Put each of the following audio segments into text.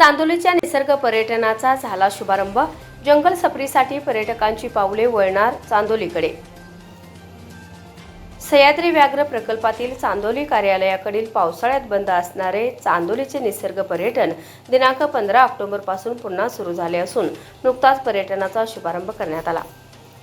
चांदोलीच्या निसर्ग पर्यटनाचा झाला शुभारंभ. जंगल सफरीसाठी पर्यटकांची पावले वळणार चांदोलीकडे. सह्याद्री व्याघ्र प्रकल्पातील चांदोली कार्यालयाकडील पावसाळ्यात बंद असणारे चांदोलीचे निसर्ग पर्यटन दिनांक पंधरा ऑक्टोबरपासून पुन्हा सुरू झाले असून नुकताच पर्यटनाचा शुभारंभ करण्यात आला.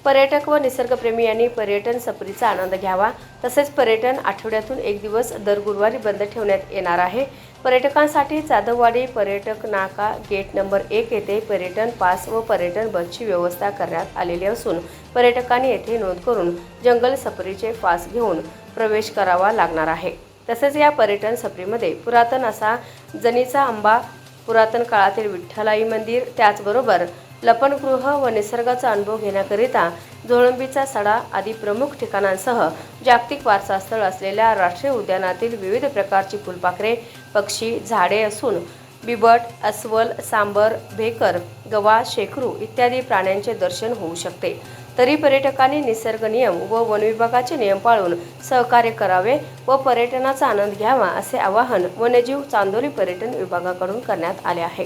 पर्यटक व निसर्गप्रेमी यांनी पर्यटन सफरीचा आनंद घ्यावा. तसेच पर्यटन आठवड्यातून एक दिवस दर गुरुवारी बंद ठेवण्यात येणार आहे. पर्यटकांसाठी जाधववाडी पर्यटक नाका गेट नंबर एक येथे पर्यटन पास व पर्यटन बसची व्यवस्था करण्यात आलेली असून पर्यटकांनी येथे नोंद करून जंगल सफरीचे पास घेऊन प्रवेश करावा लागणार आहे. तसेच या पर्यटन सफरीमध्ये पुरातन असा जनीचा आंबा पुरातन काळातील विठ्ठलाई मंदिर त्याचबरोबर लपणगृह व निसर्गाचा अनुभव घेण्याकरिता झोळंबीचा सडा आदी प्रमुख ठिकाणांसह जागतिक वारसा स्थळ असलेल्या राष्ट्रीय उद्यानातील विविध प्रकारची फुलपाखरे पक्षी झाडे असून बिबट अस्वल सांबर भेकर गवा शेकरू इत्यादी प्राण्यांचे दर्शन होऊ शकते. तरी पर्यटकांनी निसर्ग नियम व वनविभागाचे नियम पाळून सहकार्य करावे व पर्यटनाचा आनंद घ्यावा असे आवाहन वन्यजीव चांदोली पर्यटन विभागाकडून करण्यात आले आहे.